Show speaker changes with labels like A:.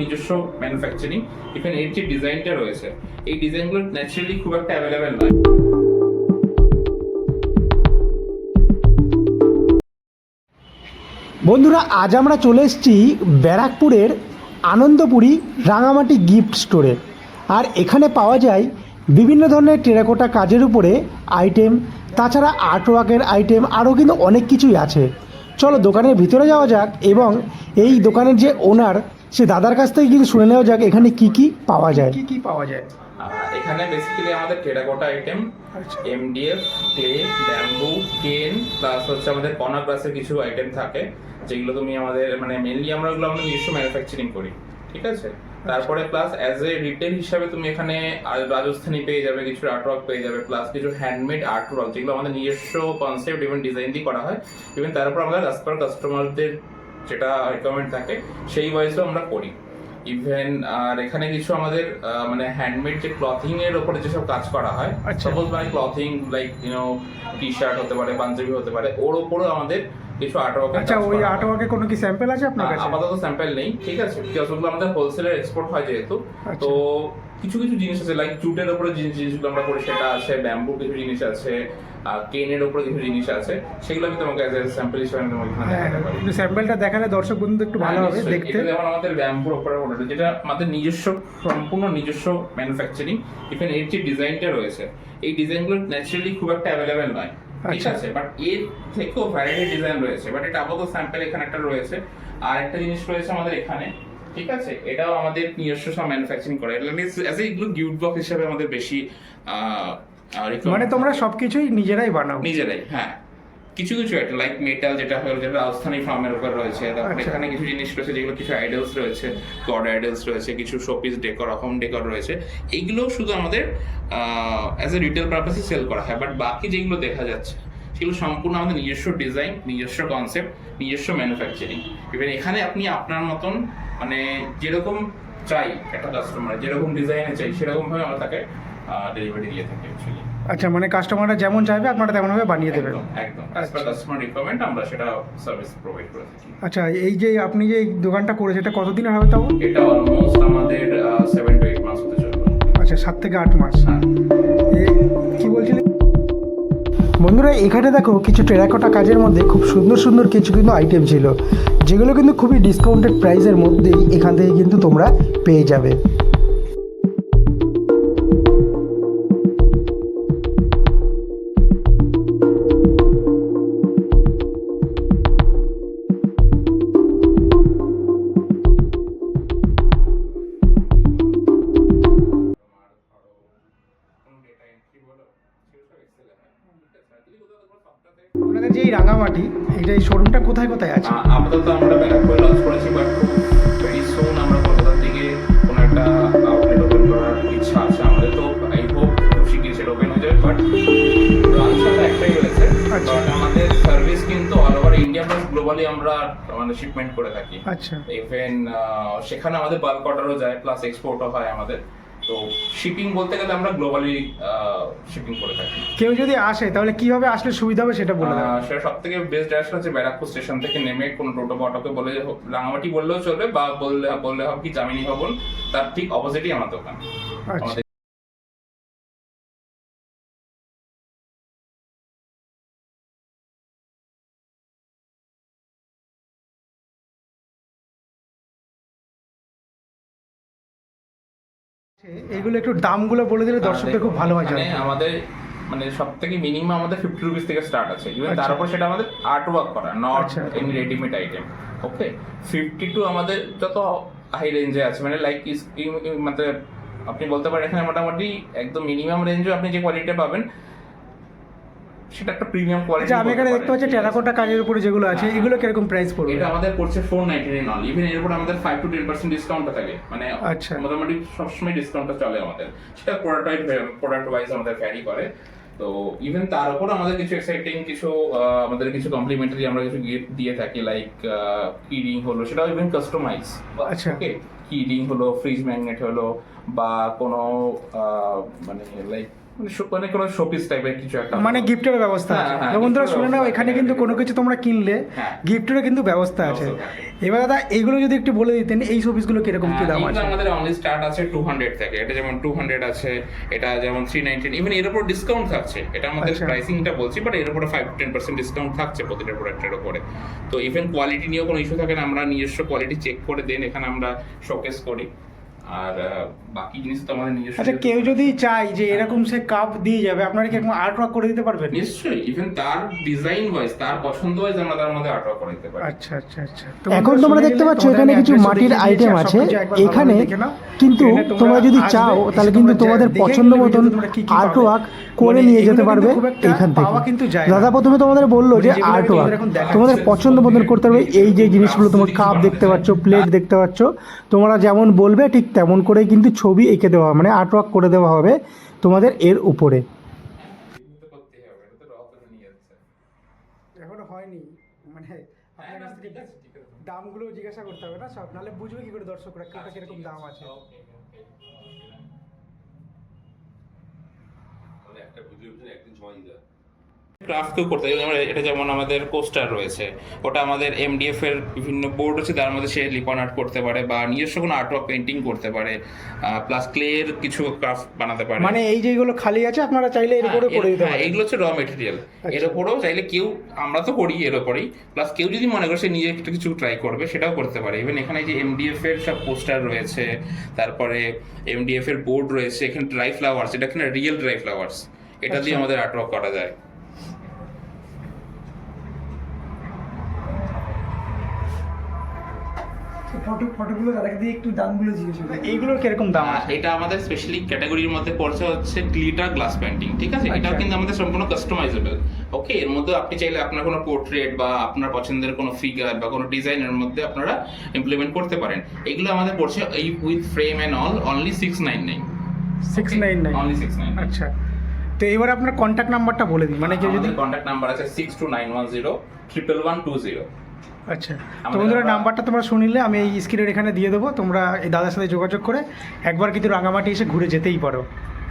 A: নিজস্ব ম্যানুফ্যাকচারিং এখানে এর যে ডিজাইনটা রয়েছে, এই ডিজাইনগুলো ন্যাচারালি খুব একটা অ্যাভেলেবেল নয়।
B: বন্ধুরা, আজ আমরা চলে এসেছি ব্যারাকপুরের আনন্দপুরি রাঙামাটি গিফট স্টোরে আর এখানে পাওয়া যায় বিভিন্ন ধরনের টেরাকোটা কাজের উপরে আইটেম তাছাড়া আর্ট আর্টওয়ার্কের আইটেম আরও কিন্তু অনেক কিছুই আছে। চলো দোকানের ভিতরে যাওয়া যাক এবং এই দোকানের যে ওনার সে দাদার কাছ থেকে কিন্তু শুনে নেওয়া যাক এখানে কি কি পাওয়া যায়। কি কি পাওয়া যায়?
A: এখানে বেসিক্যালি আমাদের টেরাকোটা আইটেম
B: আচ্ছা।
A: MDF clay bamboo cane plus হচ্ছে আমাদের কর্নার গ্লাসের কিছু আইটেম থাকে যেগুলো তুমি আমাদের মানে মেনলি আমরা ওগুলো আমরা নিজস্ব ম্যানুফ্যাকচারিং করি ঠিক আছে? তারপরে প্লাস অ্যাজ এ রিটেল হিসাবে তুমি এখানে রাজস্থানি পেয়ে যাবে কিছু আর্টওয়ার্ক পেয়ে যাবে প্লাস কিছু হ্যান্ডমেড আর্টওয়ার্ক যেগুলো আমাদের নিজস্ব কনসেপ্ট ইভেন ডিজাইন দিয়ে করা হয় ইভেন তারপর পার কাস্টমারদের যেটা রিকোয়ারমেন্ট থাকে সেই ওয়াইজও আমরা করি ইভেন আর এখানে কিছু আমাদের মানে হ্যান্ডমেড যে ক্লথিং এর উপরে যেসব কাজ করা হয়। সাপোজ মানে clothing like you know T shirt হতে পারে পাঞ্জাবি হতে পারে ওর উপরেও আমাদের কিছু আর্টওয়ার্ক
B: আচ্ছা ওই আর্টওয়ার্কে কোনো কি স্যাম্পল আছে আপনার কাছে
A: আপাতত স্যাম্পল নেই ঠিক আছে বিকজ ওগুলো আমাদের হোলসেলের এক্সপোর্ট হয় যেহেতু
B: আচ্ছা।
A: তো কিছু কিছু জিনিস আছে লাইক জুটের উপরে যে জিনিসগুলো আমরা করি সেটা আছে ব্যাম্বু কিছু জিনিস আছে কেনের উপরে কিছু জিনিস আছে সেগুলো আমি তোমাকে অ্যাজ এ স্যাম্পল হিসেবে আমি তোমাকে
B: হ্যাঁ
A: দেখাতে পারি।
B: স্যাম্পলটা দেখালে দর্শক বন্ধু একটু ভালো
A: হ্যাঁ,
B: হবে দেখতে।
A: যেমন আমাদের ব্যাম্বুর উপরে ওটা যেটা আমাদের নিজস্ব সম্পূর্ণ নিজস্ব ম্যানুফ্যাকচারিং এখানে এর যে ডিজাইনটা রয়েছে এই ডিজাইনগুলো ন্যাচারালি খুব একটা অ্যাভেলেবেল নয়। ঠিক
B: আচ্ছা।
A: আছে? বাট এর থেকেও ভ্যারাইটি ডিজাইন রয়েছে বাট এটা আপাতত স্যাম্পল এখানে একটা রয়েছে। আর একটা জিনিস রয়েছে আমাদের এখানে ঠিক আছে এটাও আমাদের নিজস্ব সব ম্যানুফ্যাকচারিং করে। এটা অ্যাজ এগুলো গিফট বক্স হিসেবে আমাদের বেশি
B: মানে তোমরা সবকিছুই নিজেরাই বানাও।
A: নিজেরাই হ্যাঁ। কিছু কিছু একটা লাইক মেটাল যেটা হলো যেটা রাজস্থানী ফার্মের উপর রয়েছে। তারপর
B: আচ্ছা।
A: এখানে কিছু জিনিস রয়েছে যেগুলো কিছু আইডলস রয়েছে গড আইডলস রয়েছে কিছু শোপিস ডেকর হোম ডেকর রয়েছে। এইগুলো শুধু আমাদের অ্যাজ এ রিটেল পারপাসে সেল করা হয় বাট বাকি যেগুলো দেখা যাচ্ছে সেগুলো সম্পূর্ণ আমাদের নিজস্ব ডিজাইন নিজস্ব কনসেপ্ট নিজস্ব ম্যানুফ্যাকচারিং ইভেন এখানে আপনি আপনার মতন মানে যেরকম চাই একটা কাস্টমার যেরকম ডিজাইনে চাই সেরকম ভাবে আমরা তাকে ডেলিভারি দিয়ে থাকি অ্যাকচুয়ালি
B: আচ্ছা মানে কাস্টমাররা যেমন চাইবে আপনারা তেমনভাবে বানিয়ে দেবেন।
A: একদম পার
B: আচ্ছা।
A: কাস্টমার রিকোয়ারমেন্ট আমরা সেটা সার্ভিস প্রোভাইড করে থাকি।
B: আচ্ছা এই যে আপনি যে দোকানটা করেছে এটা কতদিনের হবে তাও?
A: এটা অলমোস্ট আমাদের সেভেন টু এইট মাস হতে চলবে।
B: আচ্ছা সাত থেকে আট মাস।
A: হ্যাঁ।
B: কি বলছিলেন? বন্ধুরা, এখানে দেখো কিছু টেরাকোটা কাজের মধ্যে খুব সুন্দর সুন্দর কিছু কিন্তু আইটেম ছিল, যেগুলো কিন্তু খুবই ডিসকাউন্টেড প্রাইসের মধ্যেই এখান থেকে কিন্তু তোমরা পেয়ে যাবে। এই এটা এই শোরুমটা কোথায় কোথায় আছে?
A: আপাতত আমরা ব্যারাকপুরে লঞ্চ করেছি বাট ভেরি সুন আমরা কলকাতার দিকে কোনো একটা আউটলেট ওপেন করার ইচ্ছা আছে আমাদের তো আই হোপ খুব শিগগিরই সেটা ওপেন হয়ে যাবে বাট আমাদের একটাই রয়েছে
B: আচ্ছা।
A: বাট আমাদের সার্ভিস কিন্তু all over India plus globally আমরা মানে শিপমেন্ট করে থাকি।
B: আচ্ছা।
A: ইভেন সেখানে আমাদের বাল্ক অর্ডারও যায় প্লাস এক্সপোর্টও হয় আমাদের। তো শিপিং বলতে গেলে আমরা গ্লোবালি শিপিং করে থাকি।
B: কেউ যদি আসে তাহলে কীভাবে আসলে সুবিধা হবে সেটা বলে
A: সেটা সব থেকে বেস্ট ডাইরেকশন হচ্ছে ব্যারাকপুর স্টেশন থেকে নেমে কোনো টোটো বা অটোকে বলে হোক, রাঙামাটি বললেও চলবে বা বললে বললে হবে কি জামিনী ভবন তার ঠিক অপোজিটই আমার দোকান
B: এগুলো একটু দামগুলো বলে দিলে দর্শকদের খুব ভালো হয়
A: মানে আমাদের মানে সব থেকে মিনিমাম আমাদের ফিফটি রুপিস থেকে স্টার্ট আছে। ইভেন
B: আচ্ছা।
A: তার উপর সেটা আমাদের আর্ট ওয়ার্ক করা নট এমনি readymade item okay fifty two আমাদের যত হাই রেঞ্জে আছে মানে লাইক মানে আপনি বলতে পারেন এখানে মোটামুটি একদম মিনিমাম রেঞ্জে আপনি যে কোয়ালিটি পাবেন সেটা একটা প্রিমিয়াম কোয়ালিটি
B: আচ্ছা আমি এখানে দেখতে পাচ্ছি টেরাকোটা কাজের উপরে যেগুলো আছে
A: হ্যাঁ।
B: এগুলো কীরকম প্রাইস পড়বে?
A: এটা আমাদের পড়ছে four ninety nine only even এর উপর আমাদের five to ten percent discount থাকে। মানে
B: আচ্ছা।
A: মোটামুটি সবসময় ডিসকাউন্টটা চলে আমাদের। সেটা প্রোডাক্ট প্রোডাক্ট ওয়াইজ আমাদের ভ্যারি করে। তো ইভেন তার উপর আমাদের কিছু এক্সাইটিং কিছু আমাদের কিছু কমপ্লিমেন্টারি আমরা কিছু গিফট দিয়ে থাকি লাইক কি রিং হলো সেটাও ইভেন কাস্টমাইজ
B: আচ্ছা।
A: ওকে কি রিং হলো ফ্রিজ ম্যাগনেট হলো বা কোনো মানে লাইক মানে মানে কোনো শোপিস টাইপের কিছু একটা
B: মানে গিফটের ব্যবস্থা
A: হ্যাঁ,
B: আছে।
A: হ্যাঁ,
B: বন্ধুরা শুনে নাও এখানে কিন্তু কোনো কিছু তোমরা কিনলে
A: হ্যাঁ।
B: গিফটেরও কিন্তু ব্যবস্থা আছে। এবার দাদা এইগুলো যদি একটু বলে দিতেন এই শোপিসগুলো কীরকম কি দাম আছে?
A: আমাদের অনলি স্টার্ট আছে টু হান্ড্রেড থেকে। এটা যেমন টু হান্ড্রেড আছে এটা যেমন থ্রি নাইনটিন ইভেন এর উপর ডিসকাউন্ট থাকছে। এটা আমাদের
B: আচ্ছা।
A: প্রাইসিংটা বলছি বাট এর উপরে ফাইভ টেন পার্সেন্ট ডিসকাউন্ট থাকছে প্রতিটা প্রোডাক্টের উপরে। তো ইভেন কোয়ালিটি নিয়েও কোনো ইস্যু থাকে না আমরা নিজস্ব কোয়ালিটি চেক করে দেন এখানে আমরা শোকেস করি। আর বাকি জিনিস তো আমাদের নিজস্ব।
B: আচ্ছা কেউ যদি চায় যে এরকম সে কাপ দিয়ে যাবে আপনারা কি এরকম আর্ট ওয়ার্ক করে দিতে পারবেন?
A: নিশ্চয়ই ইভেন তার ডিজাইন ওয়াইজ তার পছন্দ ওয়াইজ আমরা তার মধ্যে আর্ট করে দিতে পারি।
B: আচ্ছা আচ্ছা আচ্ছা। তো
C: এখন তোমরা দেখতে পাচ্ছ
B: তোমাদের
C: এখানে কিছু মাটির আইটেম আছে। এখানে। কিন্তু তোমরা যদি চাও তাহলে কিন্তু তোমাদের পছন্দ মতন। আর্ট ওয়ার্ক করে
B: মানে
C: নিয়ে যেতে পারবে এখান থেকে। দাদা প্রথমে তোমাদের বলল যে
B: মানে
C: আর্ট ওয়ার্ক তোমাদের পছন্দ মতন করতে পারবে এই যে জিনিসগুলো তোমার কাপ দেখতে পাচ্ছ প্লেট দেখতে পাচ্ছ তোমরা যেমন বলবে ঠিক তেমন করে কিন্তু ছবি এঁকে দেওয়া হবে মানে আর্ট ওয়ার্ক করে দেওয়া হবে তোমাদের এর উপরে
B: এখনও হয়নি মানে
A: হ্যাঁ।
B: দামগুলো জিজ্ঞাসা করতে হবে না সব নাহলে বুঝবে কি করে দর্শকরা কোনটা কীরকম দাম আছে
D: মানে একটা পিছনে একদিন সময় দিতে
A: ক্রাফট কেউ করতে এটা যেমন আমাদের কোস্টার রয়েছে ওটা আমাদের এমডিএফ এর বিভিন্ন বোর্ড আছে তার মধ্যে সে লিপন আর্ট করতে পারে বা নিজস্ব কোনো আর্ট ওয়ার্ক পেন্টিং করতে পারে প্লাস ক্লে এর কিছু ক্রাফট বানাতে পারে।
B: মানে এই যেগুলো খালি আছে আপনারা চাইলে এর উপরে
A: হ্যাঁ,
B: করে দিতে
A: হ্যাঁ,
B: পারেন।
A: এগুলো হচ্ছে র মেটেরিয়াল এর
B: আচ্ছা।
A: উপরেও চাইলে কেউ আমরা তো করি এর উপরেই প্লাস কেউ যদি মনে করে সে নিজে একটা কিছু ট্রাই করবে সেটাও করতে পারে। ইভেন এখানে যে এমডিএফ এর সব পোস্টার রয়েছে তারপরে এমডিএফ এর বোর্ড রয়েছে এখানে ড্রাই ফ্লাওয়ার্স এটা এখানে রিয়েল ড্রাই ফ্লাওয়ার্স এটা দিয়ে
B: আচ্ছা।
A: আমাদের আর্ট ওয়ার্ক করা যায়।
E: ফটো ফটোগুলো দাদাকে দিয়ে একটু দামগুলো জিজ্ঞেস করি।
B: এইগুলোর কীরকম দাম আছে?
A: এটা আমাদের স্পেশালি ক্যাটাগরির মধ্যে পড়ছে হচ্ছে গ্লিটার গ্লাস পেন্টিং ঠিক আছে? এটাও
B: আচ্ছা।
A: কিন্তু আমাদের সম্পূর্ণ কাস্টমাইজেবল ওকে এর মধ্যে আপনি চাইলে আপনার কোনো পোর্ট্রেট বা আপনার পছন্দের কোনো ফিগার বা কোনো ডিজাইনের মধ্যে আপনারা ইমপ্লিমেন্ট করতে পারেন। এগুলো আমাদের পড়ছে এই with frame and all only six nine nine
B: six nine nine
A: only six nine
B: আচ্ছা। তো এবার আপনার কন্ট্যাক্ট নাম্বারটা বলে দিন মানে কেউ যদি
A: কন্ট্যাক্ট নাম্বার আছে six two nine one zero triple one two zero
B: আচ্ছা তো বন্ধুরা নাম্বারটা তোমরা শুনিলে আমি এই স্ক্রিনের এখানে দিয়ে দেবো তোমরা এই দাদার সাথে যোগাযোগ করে একবার কিন্তু রাঙামাটি এসে ঘুরে যেতেই পারো।